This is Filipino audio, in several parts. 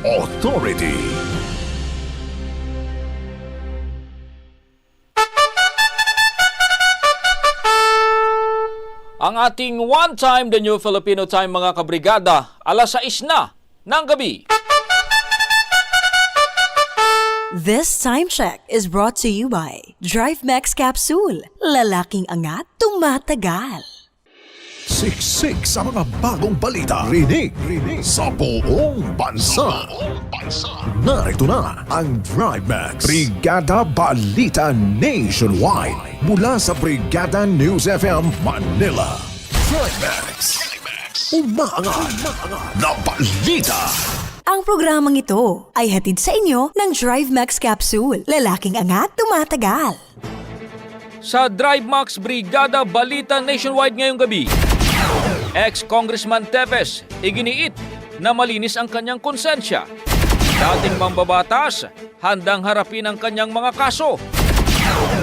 authority. Ang ating one time the new Filipino time mga kabrigada, alas 6 na ng gabi. This time check is brought to you by Drive Max Capsule. Lalaking angat, tumatagal. Siksik sa mga bagong balita. Rinig, rinig sa buong bansa. Narito na ang Drive Max. Brigada Balita Nationwide. Mula sa Brigada News FM Manila. Drive Max. Umaangat na balita. Ang programang ito ay hatid sa inyo ng Drive Max Capsule. Lalaking angat, tumatagal. Sa Drive Max Brigada Balita Nationwide ngayong gabi, ex-Congressman Tevez iginiit na malinis ang kanyang konsensya. Dating mambabatas, handang harapin ang kanyang mga kaso.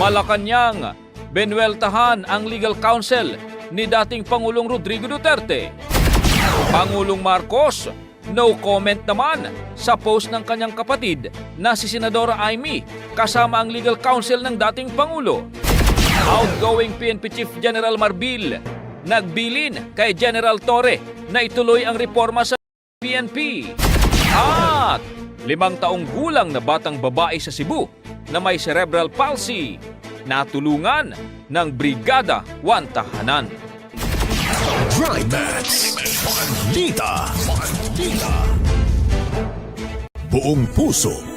Malacanang, benweltahan ang legal counsel ni dating Pangulong Rodrigo Duterte. Pangulong Marcos, no comment naman sa post ng kanyang kapatid na si Senadora Amy kasama ang legal counsel ng dating Pangulo. Outgoing PNP Chief General Marbil nagbilin kay General Torre na ituloy ang reforma sa PNP. At limang taong gulang na batang babae sa Cebu na may cerebral palsy natulungan ng Brigada Wantahanan. Drive Max. Balita. Balita. Buong puso.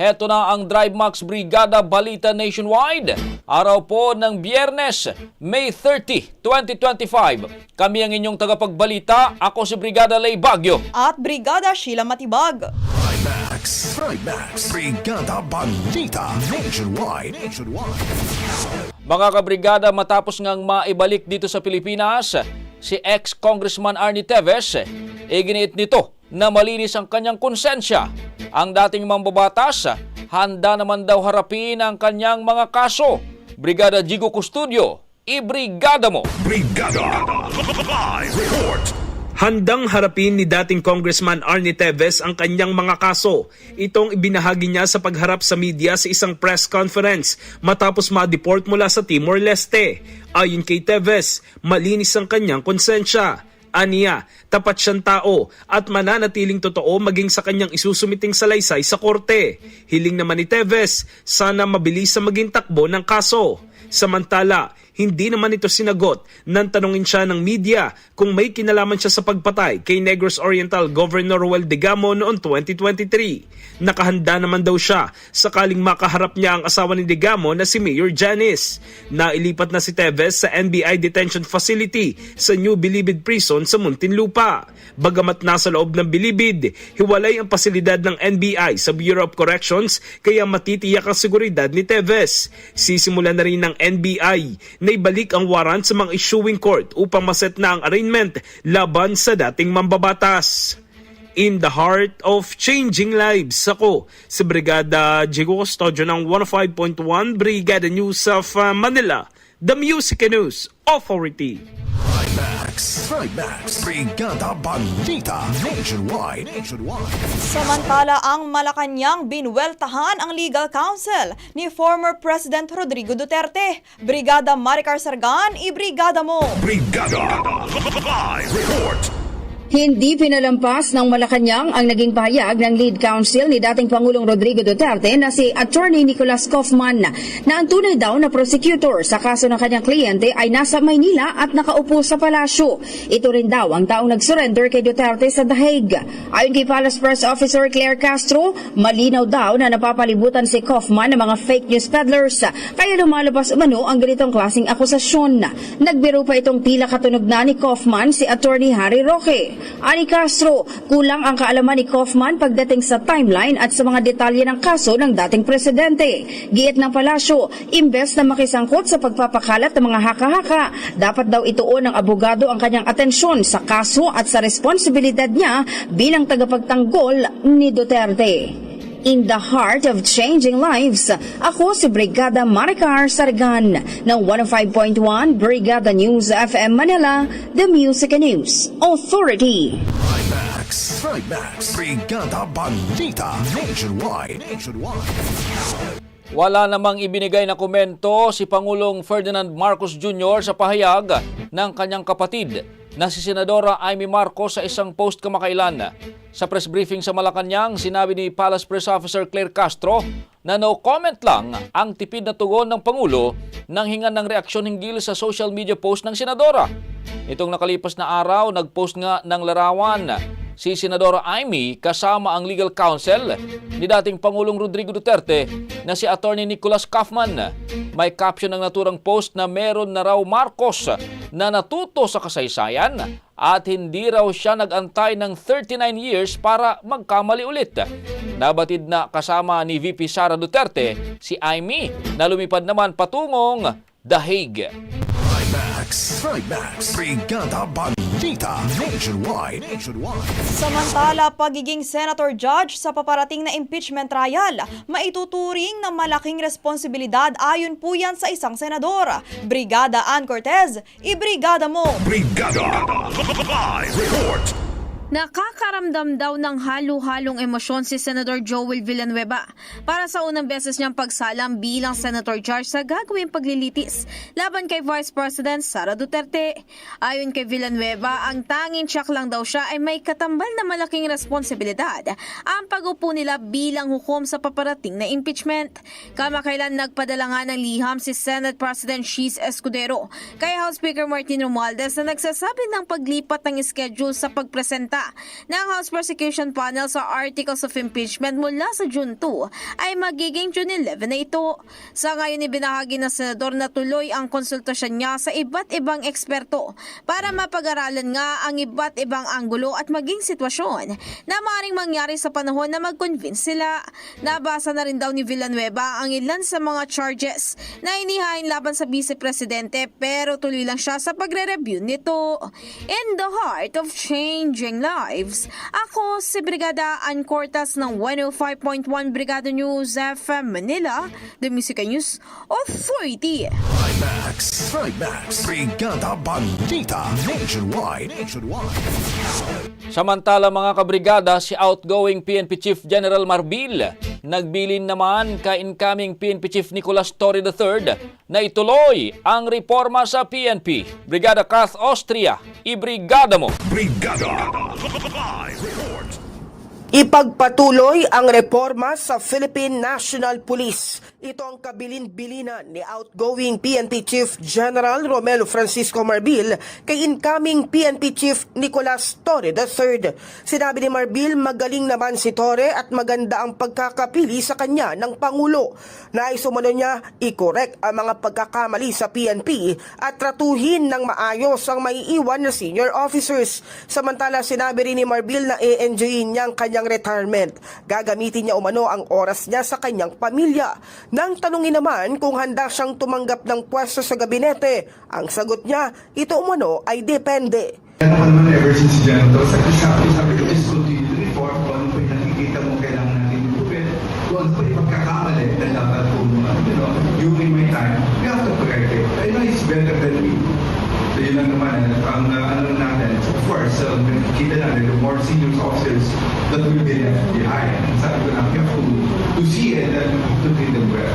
heto na ang Drive Max Brigada Balita Nationwide. Araw po ng Biyernes, May 30, 2025. Kami ang inyong tagapagbalita. Ako si Brigada Lay Bagyo. at Brigada Sheila Matibag. Thrive Max. Thrive Max. Brigada Balita Nationwide. Nationwide. Mga kabrigada, matapos ngang maibalik dito sa Pilipinas, si ex-Congressman Arnie Teves, iginiit nito na malinis ang kanyang konsensya. Ang dating mambabatas, handa naman daw harapin ang kanyang mga kaso. Brigada Jigo Custodio, ibrigada mo! Brigada. Live report. Handang harapin ni dating Congressman Arnie Teves ang kanyang mga kaso. Itong ibinahagi niya sa pagharap sa media sa isang press conference matapos ma-deport mula sa Timor-Leste. Ayon kay Teves, malinis ang kanyang konsensya. Aniya, tapat siyang tao at mananatiling totoo maging sa kanyang isusumiting salaysay sa korte. Hiling naman ni Teves, sana mabilis sa maging takbo ng kaso. Samantala, hindi naman ito sinagot nang tanungin siya ng media kung may kinalaman siya sa pagpatay kay Negros Oriental Governor Roel Digamo noong 2023. Nakahanda naman daw siya sakaling makaharap niya ang asawa ni Digamo na si Mayor Janice. Nailipat na si Teves sa NBI Detention Facility sa New Bilibid Prison sa Muntinlupa. Bagamat nasa loob ng Bilibid, hiwalay ang pasilidad ng NBI sa Bureau of Corrections kaya matitiyak ang seguridad ni Teves. Sisimula na rin ng NBI na ibalik ang warrant sa mga issuing court upang maset na ang arraignment laban sa dating mambabatas. In the heart of changing lives, ako si Brigada Diego Custodio ng 105.1 Brigada News of uh, Manila, the Music News Authority. Max. Max. Brigada Balita. Nationwide. Nationwide. Samantala, ang Malacanang binweltahan ang legal counsel ni former President Rodrigo Duterte. Brigada Maricar Sargan, ibrigada mo! Brigada. Live report. Hindi pinalampas ng Malacanang ang naging pahayag ng lead counsel ni dating Pangulong Rodrigo Duterte na si Attorney Nicolas Kaufman na ang tunay daw na prosecutor sa kaso ng kanyang kliyente ay nasa Maynila at nakaupo sa palasyo. Ito rin daw ang taong nag-surrender kay Duterte sa The Hague. Ayon kay Palace Press Officer Claire Castro, malinaw daw na napapalibutan si Kaufman ng mga fake news peddlers kaya lumalabas umano ang ganitong klaseng akusasyon. Nagbiro pa itong tila katunog na ni Kaufman si Attorney Harry Roque. Ani Castro, kulang ang kaalaman ni Kaufman pagdating sa timeline at sa mga detalye ng kaso ng dating presidente. Giit ng palasyo, imbes na makisangkot sa pagpapakalat ng mga haka-haka, dapat daw ituon ng abogado ang kanyang atensyon sa kaso at sa responsibilidad niya bilang tagapagtanggol ni Duterte. In the heart of changing lives, ako si Brigada Maricar Sargan ng 105.1 Brigada News FM Manila, The Music and News Authority. Max. Max. Brigada Balita. Nationwide. Nationwide. Wala namang ibinigay na komento si Pangulong Ferdinand Marcos Jr. sa pahayag ng kanyang kapatid na si Senadora Amy Marcos sa isang post kamakailan. Sa press briefing sa Malacanang, sinabi ni Palace Press Officer Claire Castro na no comment lang ang tipid na tugon ng Pangulo nang hingan ng reaksyon hinggil sa social media post ng Senadora. Itong nakalipas na araw, nagpost nga ng larawan si Senadora Amy kasama ang legal counsel ni dating Pangulong Rodrigo Duterte na si Attorney Nicolas Kaufman. May caption ng naturang post na meron na raw Marcos na natuto sa kasaysayan at hindi raw siya nagantay ng 39 years para magkamali ulit. Nabatid na kasama ni VP Sara Duterte si Amy na lumipad naman patungong The Hague. Max. Max. Brigada Balita. Nationwide. Nationwide. Samantala, pagiging Senator Judge sa paparating na impeachment trial, maituturing na malaking responsibilidad ayon po yan sa isang senador. Brigada Ann Cortez, ibrigada mo! Brigada. Live report. Nakakaramdam daw ng halo-halong emosyon si Senator Joel Villanueva para sa unang beses niyang pagsalang bilang Senator Judge sa gagawing paglilitis laban kay Vice President Sara Duterte. Ayon kay Villanueva, ang tanging check lang daw siya ay may katambal na malaking responsibilidad ang pag-upo nila bilang hukom sa paparating na impeachment. Kamakailan nagpadala nga ng liham si Senate President Cheese Escudero kay House Speaker Martin Romualdez na nagsasabi ng paglipat ng schedule sa pagpresenta ng House Prosecution Panel sa Articles of Impeachment mula sa June 2 ay magiging June 11 na ito. Sa ngayon ibinahagi ng Senador na tuloy ang konsultasyon niya sa iba't ibang eksperto para mapag-aralan nga ang iba't ibang anggulo at maging sitwasyon na maaaring mangyari sa panahon na mag-convince sila. Nabasa na rin daw ni Villanueva ang ilan sa mga charges na inihain laban sa Vice Presidente pero tuloy lang siya sa pagre-review nito. In the heart of changing lives, ako si Brigada Ann Cortas ng 105.1 Brigada News FM Manila, The Music News Authority. Max. Trimax. Brigada Balita. Nationwide. Nationwide. Samantala mga kabrigada, si outgoing PNP Chief General Marbil nagbilin naman kay incoming PNP Chief Nicolas Torre III na ituloy ang reforma sa PNP. Brigada Kath Austria, ibrigada mo! Brigada. Ipagpatuloy ang reforma sa Philippine National Police. Ito ang kabilin-bilinan ni outgoing PNP Chief General Romelo Francisco Marbil kay incoming PNP Chief Nicolas Torre III. Sinabi ni Marbil magaling naman si Torre at maganda ang pagkakapili sa kanya ng Pangulo. Nais umano niya i-correct ang mga pagkakamali sa PNP at tratuhin ng maayos ang maiiwan na senior officers. Samantala sinabi rin ni Marbil na i-enjoyin niya ang kanyang retirement. Gagamitin niya umano ang oras niya sa kanyang pamilya. Nang tanungin naman kung handa siyang tumanggap ng pwesto sa gabinete, ang sagot niya, ito umano ay depende. Yan naman naman ever since dyan to, sa sabi, sabi ko is to reform kung ano yung nakikita mo kailangan natin improvement, kung ano yung pagkakamali na dapat po, you know, during my time, we have to correct it. I know it's better than me. So yun lang naman, eh, ang uh, ano natin, of course, uh, kita natin, the more senior officers that will be left behind. Sabi ko na, have to, see it and to treat them well.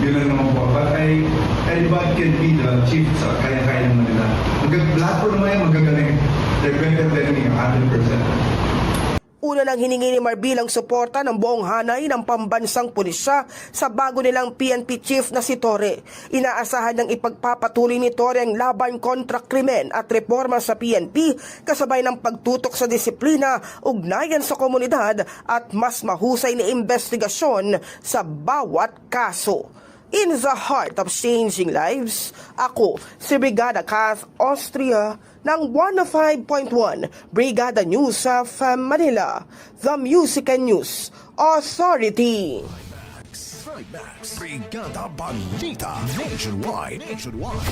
Yun lang naman po. But I, anybody can be the chief sa kaya-kaya naman nila. Mag- lahat po naman yung magagaling. They're better than me, 100%. Una nang hiningi ni Marbil ang suporta ng buong hanay ng pambansang pulisya sa bago nilang PNP chief na si Torre. Inaasahan ng ipagpapatuloy ni Torre ang laban kontra krimen at reforma sa PNP kasabay ng pagtutok sa disiplina, ugnayan sa komunidad at mas mahusay na investigasyon sa bawat kaso. In the heart of changing lives, ako si Brigada Kath Austria ng 105.1 Brigada News of Manila, the Music and News Authority. Trimax. Brigada Balita. Nationwide. Nationwide.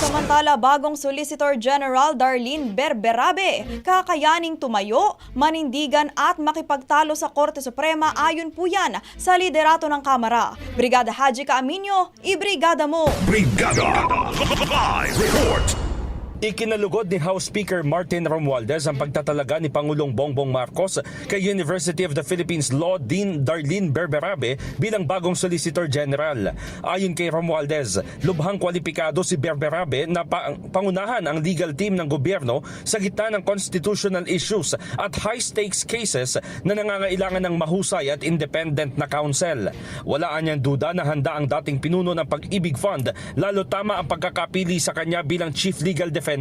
Samantala, bagong Solicitor General Darlene Berberabe, kakayaning tumayo, manindigan at makipagtalo sa Korte Suprema ayon po yan sa liderato ng Kamara. Brigada Haji Kaaminyo, ibrigada mo! Brigada. Live report. Ikinalugod ni House Speaker Martin Romualdez ang pagtatalaga ni Pangulong Bongbong Marcos kay University of the Philippines Law Dean Darlene Berberabe bilang bagong Solicitor General. Ayon kay Romualdez, lubhang kwalipikado si Berberabe na pa- pangunahan ang legal team ng gobyerno sa gitna ng constitutional issues at high-stakes cases na nangangailangan ng mahusay at independent na counsel. Wala anyang duda na handa ang dating pinuno ng Pag-ibig Fund lalo tama ang pagkakapili sa kanya bilang Chief Legal Defender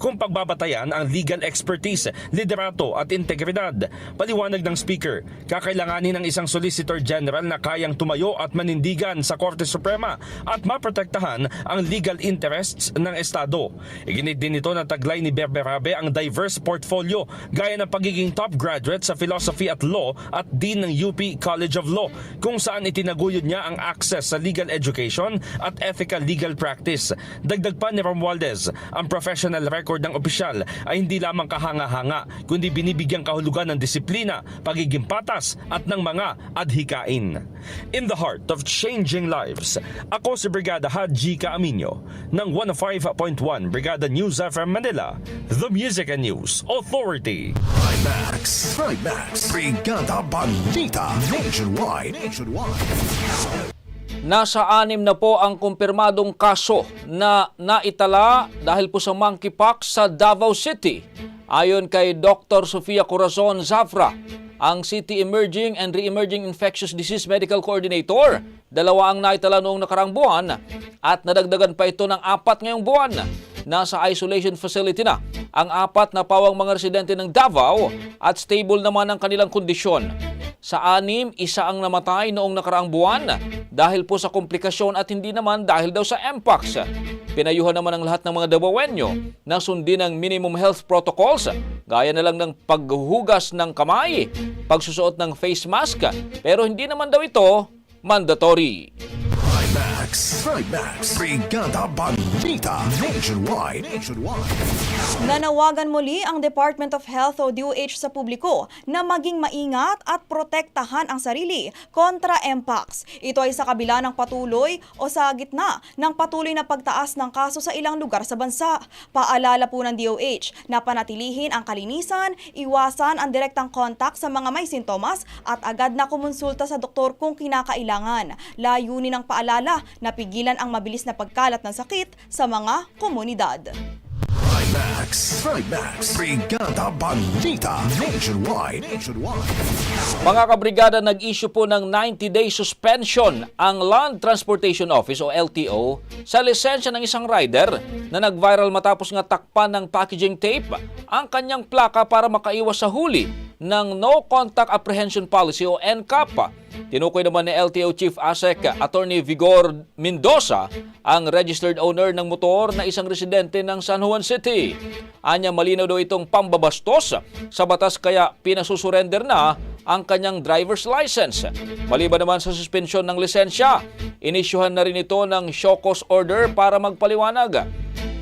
kung pagbabatayan ang legal expertise, liderato at integridad. Paliwanag ng Speaker, kakailanganin ng isang Solicitor General na kayang tumayo at manindigan sa Korte Suprema at maprotektahan ang legal interests ng Estado. Iginit din ito na taglay ni Berberabe ang diverse portfolio gaya ng pagiging top graduate sa Philosophy at Law at Dean ng UP College of Law kung saan itinaguyod niya ang access sa legal education at ethical legal practice. Dagdag pa ni Romualdez, ang professional record ng opisyal ay hindi lamang kahanga-hanga kundi binibigyang kahulugan ng disiplina, pagiging patas at ng mga adhikain. In the heart of changing lives, ako si Brigada Haji Kaaminyo ng 105.1 Brigada News FM Manila, The Music and News Authority. Trimax. Trimax. Brigada Balita. Nationwide. Nationwide. Nasa anim na po ang kumpirmadong kaso na naitala dahil po sa monkeypox sa Davao City. Ayon kay Dr. Sofia Corazon Zafra, ang City Emerging and Re-Emerging Infectious Disease Medical Coordinator. Dalawa ang naitala noong nakarang buwan at nadagdagan pa ito ng apat ngayong buwan. Nasa isolation facility na ang apat na pawang mga residente ng Davao at stable naman ang kanilang kondisyon. Sa anim, isa ang namatay noong nakaraang buwan dahil po sa komplikasyon at hindi naman dahil daw sa MPOX. Pinayuhan naman ang lahat ng mga Davaoenyo na sundin ang minimum health protocols gaya na lang ng paghuhugas ng kamay, pagsusuot ng face mask, pero hindi naman daw ito mandatory. Trimax. Brigada Balita, Nationwide, Nationwide. Nanawagan muli ang Department of Health o DOH sa publiko na maging maingat at protektahan ang sarili kontra MPOX. Ito ay sa kabila ng patuloy o sa gitna ng patuloy na pagtaas ng kaso sa ilang lugar sa bansa. Paalala po ng DOH na panatilihin ang kalinisan, iwasan ang direktang kontak sa mga may sintomas at agad na kumonsulta sa doktor kung kinakailangan. Layunin ng paalala na pigilan ang mabilis na pagkalat ng sakit sa mga komunidad. Trimax, Trimax, Brigada Balita, Nationwide, Nationwide. Mga kabrigada, nag-issue po ng 90-day suspension ang Land Transportation Office o LTO sa lisensya ng isang rider na nag-viral matapos nga takpan ng packaging tape ang kanyang plaka para makaiwas sa huli ng No Contact Apprehension Policy o NCAP. Tinukoy naman ni LTO Chief ASEC Attorney Vigor Mendoza ang registered owner ng motor na isang residente ng San Juan City. Anya malinaw daw itong pambabastos sa batas kaya pinasusurrender na ang kanyang driver's license. Maliban naman sa suspensyon ng lisensya, inisyuhan na rin ito ng show cause order para magpaliwanag.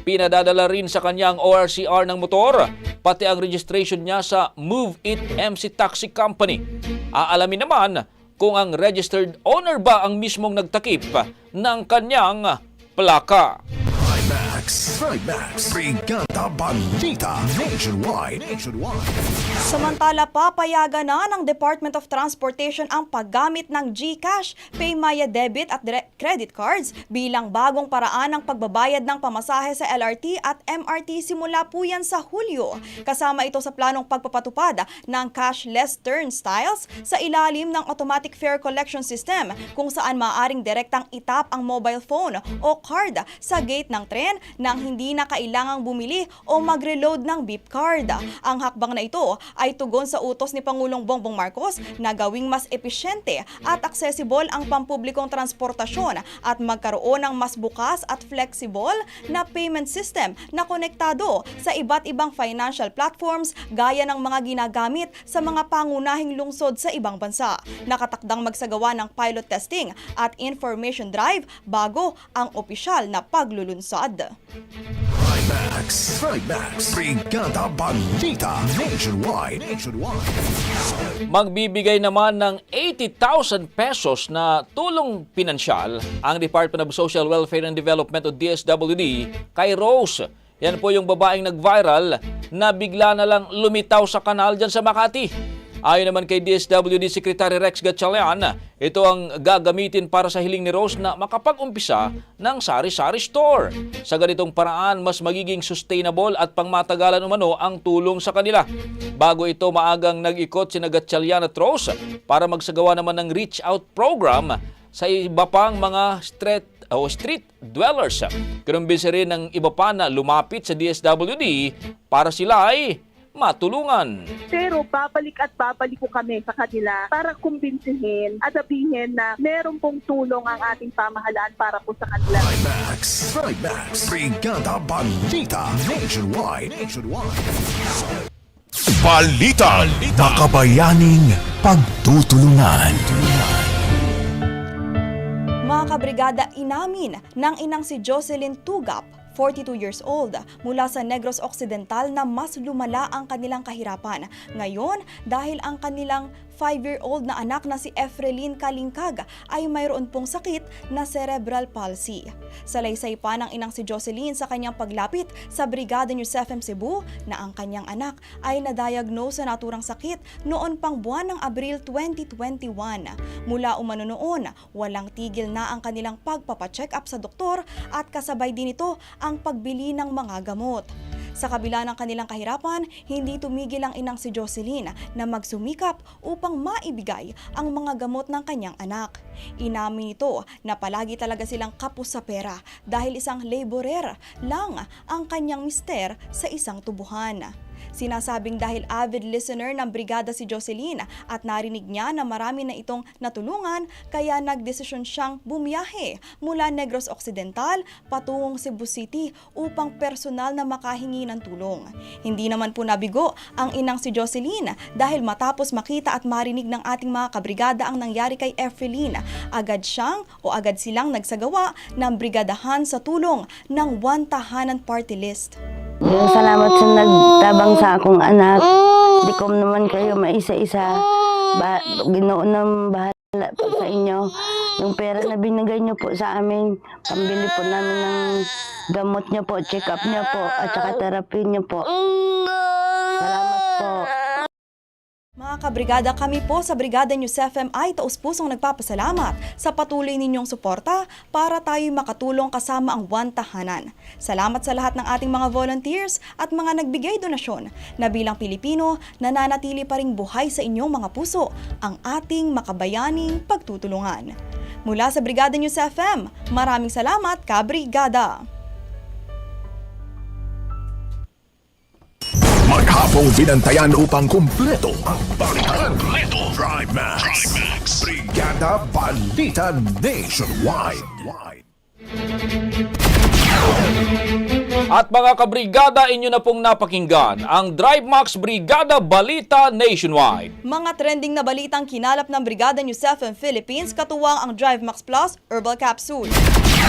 Pinadadala rin sa kanyang ORCR ng motor, pati ang registration niya sa Move It MC Taxi Company. Aalamin naman kung ang registered owner ba ang mismong nagtakip ng kanyang plaka. Trimax, Trimax, Brigada Balita, Nationwide, Nationwide. Samantala, papayagan na ng Department of Transportation ang paggamit ng GCash, PayMaya Debit at credit cards bilang bagong paraan ng pagbabayad ng pamasahe sa LRT at MRT simula po yan sa Hulyo. Kasama ito sa planong pagpapatupad ng cashless turnstiles sa ilalim ng automatic fare collection system kung saan maaaring direktang itap ang mobile phone o card sa gate ng tren nang hindi na kailangang bumili o mag-reload ng beep card. Ang hakbang na ito ay tugon sa utos ni Pangulong Bongbong Marcos na gawing mas episyente at accessible ang pampublikong transportasyon at magkaroon ng mas bukas at flexible na payment system na konektado sa iba't ibang financial platforms gaya ng mga ginagamit sa mga pangunahing lungsod sa ibang bansa. Nakatakdang magsagawa ng pilot testing at information drive bago ang opisyal na paglulunsad. Trimax, Trimax, Brigada Balita, Nationwide, Nationwide. Magbibigay naman ng 80,000 pesos na tulong pinansyal ang Department of Social Welfare and Development o DSWD kay Rose. Yan po yung babaeng nag-viral na bigla na lang lumitaw sa kanal dyan sa Makati. Ayon naman kay DSWD Secretary Rex Gatchalian, ito ang gagamitin para sa hiling ni Rose na makapag-umpisa ng sari-sari store. Sa ganitong paraan, mas magiging sustainable at pangmatagalan umano ang tulong sa kanila. Bago ito, maagang nag-ikot si Gatchalian at Rose para magsagawa naman ng reach out program sa iba pang mga street o street dwellers. Kinumbinsi rin ng iba pa na lumapit sa DSWD para sila ay matulungan. Pero babalik at babalik po kami sa kanila para kumbinsihin at sabihin na meron pong tulong ang ating pamahalaan para po sa kanila. Trimax, Trimax, Brigada Balita, Nationwide, Nationwide. Balita, makabayaning pagtutulungan. Mga kabrigada, inamin ng inang si Jocelyn Tugap, 42 years old, mula sa Negros Occidental na mas lumala ang kanilang kahirapan. Ngayon, dahil ang kanilang 5-year-old na anak na si Efrelin Kalingkag ay mayroon pong sakit na cerebral palsy. Salaysay pa ng inang si Jocelyn sa kanyang paglapit sa Brigada News FM Cebu na ang kanyang anak ay na-diagnose sa naturang sakit noon pang buwan ng Abril 2021. Mula umano noon, walang tigil na ang kanilang pagpapacheck up sa doktor at kasabay din ito ang pagbili ng mga gamot. Sa kabila ng kanilang kahirapan, hindi tumigil ang inang si Jocelyn na magsumikap upang maibigay ang mga gamot ng kanyang anak. Inamin nito na palagi talaga silang kapos sa pera dahil isang laborer lang ang kanyang mister sa isang tubuhan. Sinasabing dahil avid listener ng brigada si Jocelyn at narinig niya na marami na itong natulungan kaya nagdesisyon siyang bumiyahe mula Negros Occidental patungong Cebu City upang personal na makahingi ng tulong. Hindi naman po nabigo ang inang si Jocelyn dahil matapos makita at marinig ng ating mga kabrigada ang nangyari kay Efreline, agad siyang o agad silang nagsagawa ng brigadahan sa tulong ng One Tahanan Party List. Yung salamat sa nagtabang sa akong anak. Di ko naman kayo maisa-isa. Ba, ginoo ng bahala po sa inyo. Yung pera na binigay niyo po sa amin, pambili po namin ng gamot niyo po, check-up niyo po, at saka therapy niyo po. Salamat po. Mga kabrigada, kami po sa Brigada News FM ay taus-pusong nagpapasalamat sa patuloy ninyong suporta para tayo makatulong kasama ang One Tahanan. Salamat sa lahat ng ating mga volunteers at mga nagbigay donasyon na bilang Pilipino nananatili pa ring buhay sa inyong mga puso ang ating makabayaning pagtutulungan. Mula sa Brigada News FM, maraming salamat, kabrigada! Maghapong binantayan upang kumpleto ang balitan. Kumpleto. Drive Max. Brigada Balita Nationwide. At mga kabrigada, inyo na pong napakinggan ang Drive Max Brigada Balita Nationwide. Mga trending na balitang kinalap ng Brigada News FM Philippines katuwang ang Drive Max Plus Herbal Capsule.